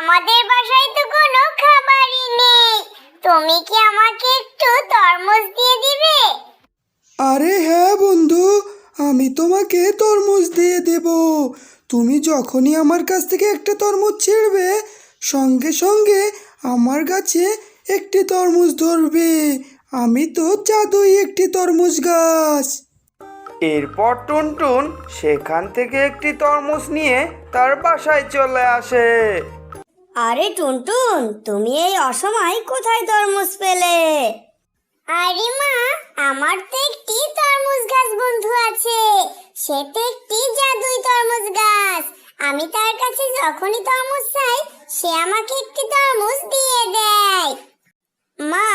আমাদের বাসায় তো কোনো খাবারই নেই। তুমি কি আমাকে একটু তরমুজ দিয়ে দিবে? আরে হ্যাঁ বন্ধু আমি তোমাকে তরমুজ দিয়ে দেব। তুমি যখনই আমার কাছ থেকে একটা তরমুজ ছিঁড়বে সঙ্গে সঙ্গে আমার গাছে একটি তরমুজ ধরবে। আমি তো জাদুই একটি তরমুজ গাছ। এরপর টুনটুন সেখান থেকে একটি তরমুজ নিয়ে তার বাসায় চলে আসে। আরে টুনটুন তুমি এই অসময় কোথায় তরমুজ পেলে? আরে মা আমার তো একটি তরমুজ গাছ বন্ধু আছে। সে তো একটি জাদুই তরমুজ গাছ। আমি তার কাছে যখনই তরমুজ চাই সে আমাকে একটি তরমুজ দিয়ে দেয়। মা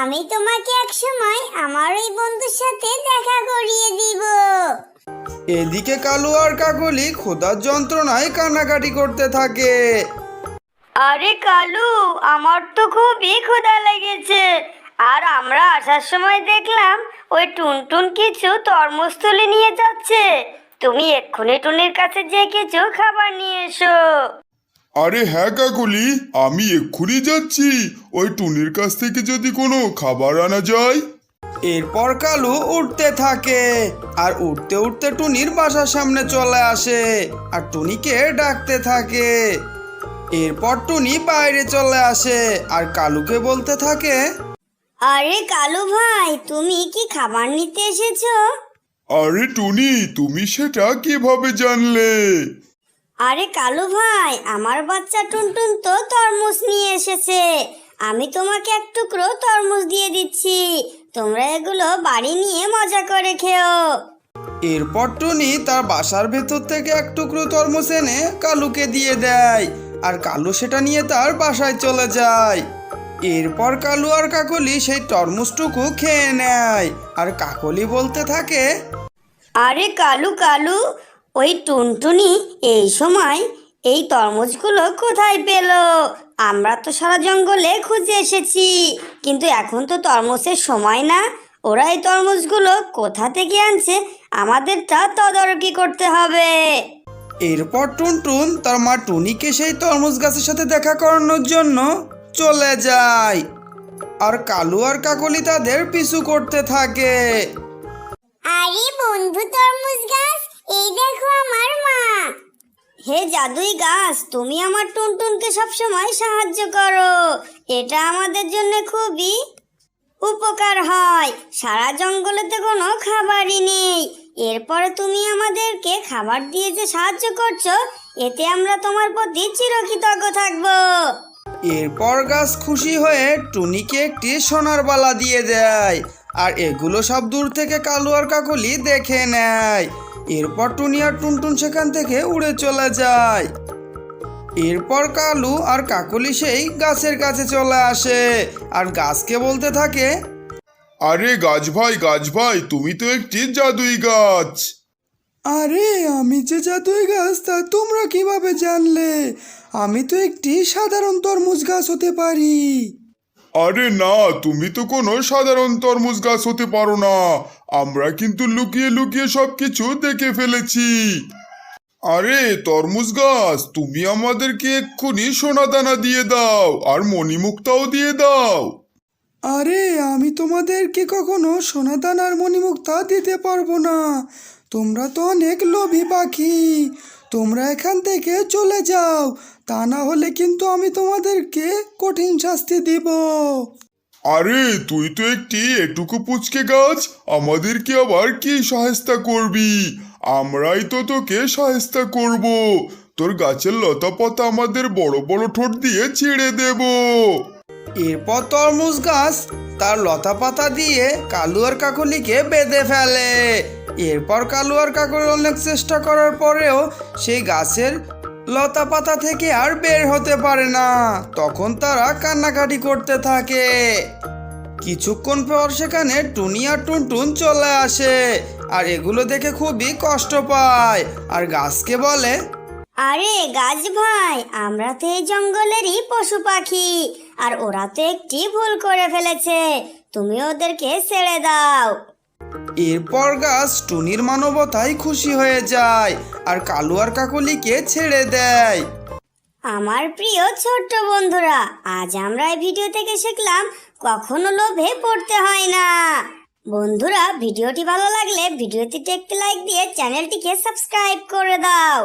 আমি তোমাকে এক সময় আমার ওই বন্ধুর সাথে দেখা করিয়ে দিব। এদিকে কালু আর কাকলি খোদার যন্ত্রণায় কান্নাকাটি করতে থাকে। আরে কালু আমার তো খুবই ক্ষুধা লেগেছে। আর আমরা আসার সময় দেখলাম ওই টুনটুন কিছু তরমুজ তুলে নিয়ে যাচ্ছে। তুমি এক্ষুনি টুনির কাছে যে কিছু খাবার নিয়ে এসো। আরে হ্যাঁ কাকলি আমি এক্ষুনি যাচ্ছি। ওই টুনির কাছ থেকে যদি কোনো খাবার আনা যায়। এরপর কালু উঠতে থাকে। আর উঠতে উঠতে টুনির বাসার সামনে চলে আসে। আর টুনিকে ডাকতে থাকে। এরপর টুনি বাইরে চলে আসে। আর কালুকে বলতে থাকে আরে কালু ভাই তুমি কি খাবার নিতে এসেছ? আরে টুনি তুমি সেটা কীভাবে জানলে? আরে কালু ভাই আমার বাচ্চা টুনটুন তো তরমুজ নিয়ে এসেছে। আমি তোমাকে এক টুকরো তরমুজ দিয়ে দিচ্ছি। তোমরা এগুলো বাড়ি নিয়ে মজা করে খেও। এরপর টুনি তার বাসার ভেতর থেকে এক টুকরো তরমুজ এনে কালুকে দিয়ে দেয়। আর কালু সেটা নিয়ে তার বাসায় চলে যায়। এরপর কালু আর কাকলি সেই তরমুজটুকু খেয়ে নেয়। আর কাকলি বলতে থাকে, আরে কালু কালু, ওই টুনটুনি এই সময় এই তরমুজগুলো কোথায় পেল? আমরা তো সারা জঙ্গলে খুঁজে এসেছি, কিন্তু এখন তো তরমুজের সময় না। ওরা এই তরমুজগুলো কোথা থেকে আনছে আমাদের তা তদারকি করতে হবে। এরপর টুনটুন তার মা টুনিকে সেই তরমুজ গাছের সাথে দেখা করানোর জন্য চলে যায়। আর কালু আর কাকলি তাদের পিছু করতে থাকে। আরে বন্ধু তরমুজ গাছ, এই দেখো আমার মা। হে জাদুই গাছ, তুমি আমার টুনটুনকে সবসময় সাহায্য করো। এটা আমাদের জন্য খুবই উপকার হয়। সারা জঙ্গলেতে কোনো খাবারই নেই। এরপরে তুমি আমাদেরকে খাবার দিয়ে যে সাহায্য করছ, এতে আমরা তোমার প্রতি চিরকৃতজ্ঞ থাকব। এরপর গাছ খুশি হয়ে টুনিকে একটি সোনার বালা দিয়ে দেয়, আর এগুলো সব দূর থেকে কালু আর কাকলি দেখে নেয়। এরপর টুনি আর টুনটুন সেখান থেকে উড়ে চলে যায়। এরপর কালু আর কাকলি সেই গাছের কাছে চলে আসে, আর গাছকে বলতে থাকে আরে গাছ ভাই গাছ ভাই তুমি তো একটি জাদুই গাছ। আরে আমি যে জাদুই গাছ তা তোমরা কীভাবে জানলে? আমি তো একটি সাধারণ তরমুজ গাছ হতে পারি। আরে না তুমি তো কোনো সাধারণ তরমুজ গাছ হতে পারো না। আমরা কিন্তু লুকিয়ে লুকিয়ে সবকিছু দেখে ফেলেছি। আরে তরমুজ গাছ তুমি আমাদেরকে এক্ষুনি সোনা দানা দিয়ে দাও আর মণিমুক্তাও দিয়ে দাও। আরে, আমি তোমাদেরকে কখনো সোনাদানার মণিমুক্তা দিতে পারব না। তোমরা তো অনেক লোভী পাখি। তোমরা এখান থেকে চলে যাও। তা না হলে কিন্তু আমি তোমাদেরকে কঠিন শাস্তি দিব। আরে, তুই তো একটি এটুকু পুচকে গাছ। আমাদেরকে আবার কি সহায়তা করবি? আমরাই তো তোকে সহায়তা করব। তোর গাছের লতা পাতা আমাদের বড় বড় ঠোঁট দিয়ে ছিঁড়ে দেব। এরপর তরমুজ গাছ তার লতা পাতা দিয়ে কালু আর কাকলিকে বেঁধে ফেলে। এরপর কালু আর কাকলি অনেক চেষ্টা করার পরেও সেই গাছের লতা পাতা থেকে আর বের হতে পারে না। তখন তারা কান্নাকাটি করতে থাকে। কিছুক্ষণ পর সেখানে টুনি আর টুনটুন চলে আসে আর এগুলো দেখে খুবই কষ্ট পায় আর গাছকে বলে, আরে গাছ ভাই, আমরা তো এই জঙ্গলেরই পশু পাখি। আর ওরা তো একটি ভুল করে ফেলেছে। তুমি ওদেরকে ছেড়ে দাও। এরপর গাছ টুনির মানবতায় খুশি হয়ে যায় আর কালু আর কাকলিকে ছেড়ে দেয়। আমার প্রিয় ছোট্ট বন্ধুরা আজ আমরা এই ভিডিও থেকে শিখলাম কখনো লোভে পড়তে হয় না। বন্ধুরা ভিডিওটি ভালো লাগলে ভিডিওটিতে একটি লাইক দিয়ে চ্যানেলটিকে সাবস্ক্রাইব করে দাও।